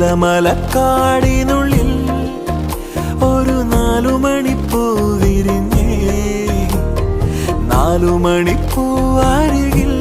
നീലമലക്കാടിനുള്ളിൽ ഒരു നാലു മണിപ്പൂ വിരിഞ്ഞേ. നാലു മണിപ്പൂ അരികിൽ